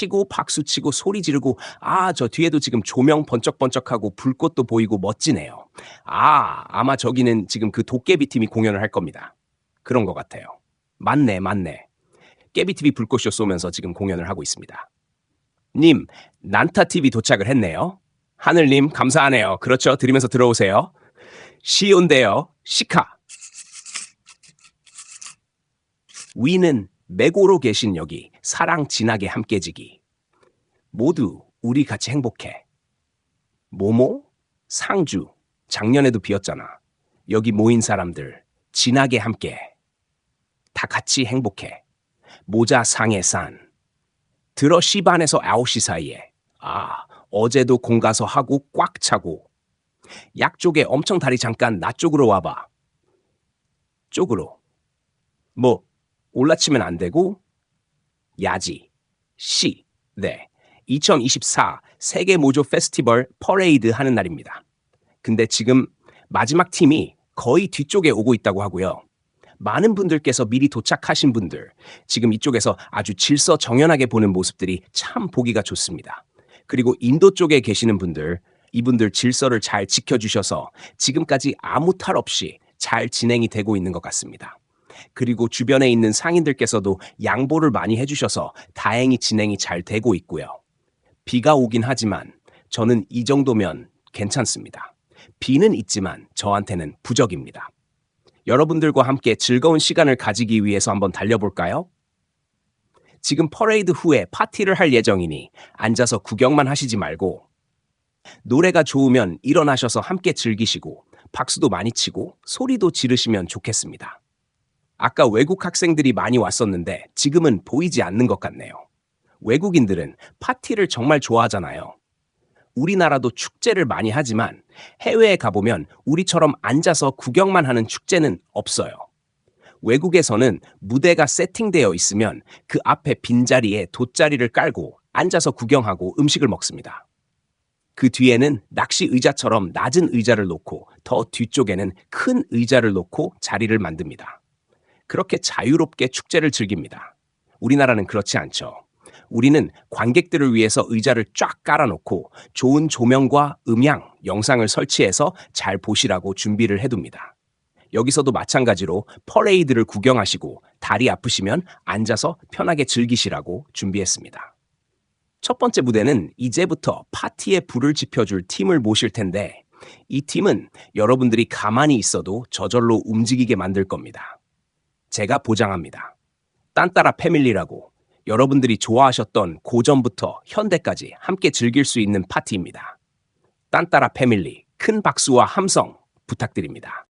치고 박수 치고 소리 지르고 아, 저 뒤에도 지금 조명 번쩍번쩍하고 불꽃도 보이고 멋지네요. 아, 아마 저기는 지금 그 도깨비 팀이 공연을 할 겁니다. 그런 것 같아요. 맞네, 맞네. 깨비TV 불꽃쇼 쏘면서 지금 공연을 하고 있습니다. 님, 난타TV 도착을 했네요. 하늘님, 감사하네요. 그렇죠. 들으면서 들어오세요. 시온데요. 시카. 위는 메고로 계신 여기 사랑 진하게 함께지기. 모두 우리 같이 행복해. 모모, 상주, 작년에도 비었잖아. 여기 모인 사람들 진하게 함께. 다 같이 행복해. 모자 상해 산. 들어 시반에서 9시 사이에. 아, 어제도 공 가서 하고 꽉 차고. 약 쪽에 엄청 다리 잠깐 나 쪽으로 와봐. 쪽으로. 뭐, 올라치면 안 되고, 야지. 시. 네. 2024 세계 모조 페스티벌 퍼레이드 하는 날입니다. 근데 지금 마지막 팀이 거의 뒤쪽에 오고 있다고 하고요. 많은 분들께서 미리 도착하신 분들, 지금 이쪽에서 아주 질서 정연하게 보는 모습들이 참 보기가 좋습니다. 그리고 인도 쪽에 계시는 분들, 이분들 질서를 잘 지켜주셔서 지금까지 아무 탈 없이 잘 진행이 되고 있는 것 같습니다. 그리고 주변에 있는 상인들께서도 양보를 많이 해주셔서 다행히 진행이 잘 되고 있고요. 비가 오긴 하지만 저는 이 정도면 괜찮습니다. 비는 있지만 저한테는 부적입니다. 여러분들과 함께 즐거운 시간을 가지기 위해서 한번 달려볼까요? 지금 퍼레이드 후에 파티를 할 예정이니 앉아서 구경만 하시지 말고 노래가 좋으면 일어나셔서 함께 즐기시고 박수도 많이 치고 소리도 지르시면 좋겠습니다. 아까 외국 학생들이 많이 왔었는데 지금은 보이지 않는 것 같네요. 외국인들은 파티를 정말 좋아하잖아요. 우리나라도 축제를 많이 하지만 해외에 가보면 우리처럼 앉아서 구경만 하는 축제는 없어요. 외국에서는 무대가 세팅되어 있으면 그 앞에 빈자리에 돗자리를 깔고 앉아서 구경하고 음식을 먹습니다. 그 뒤에는 낚시 의자처럼 낮은 의자를 놓고 더 뒤쪽에는 큰 의자를 놓고 자리를 만듭니다. 그렇게 자유롭게 축제를 즐깁니다. 우리나라는 그렇지 않죠. 우리는 관객들을 위해서 의자를 쫙 깔아놓고 좋은 조명과 음향, 영상을 설치해서 잘 보시라고 준비를 해둡니다. 여기서도 마찬가지로 퍼레이드를 구경하시고 다리 아프시면 앉아서 편하게 즐기시라고 준비했습니다. 첫 번째 무대는 이제부터 파티에 불을 지펴줄 팀을 모실 텐데 이 팀은 여러분들이 가만히 있어도 저절로 움직이게 만들 겁니다. 제가 보장합니다. 딴따라 패밀리라고 여러분들이 좋아하셨던 고전부터 현대까지 함께 즐길 수 있는 파티입니다. 딴따라 패밀리 큰 박수와 함성 부탁드립니다.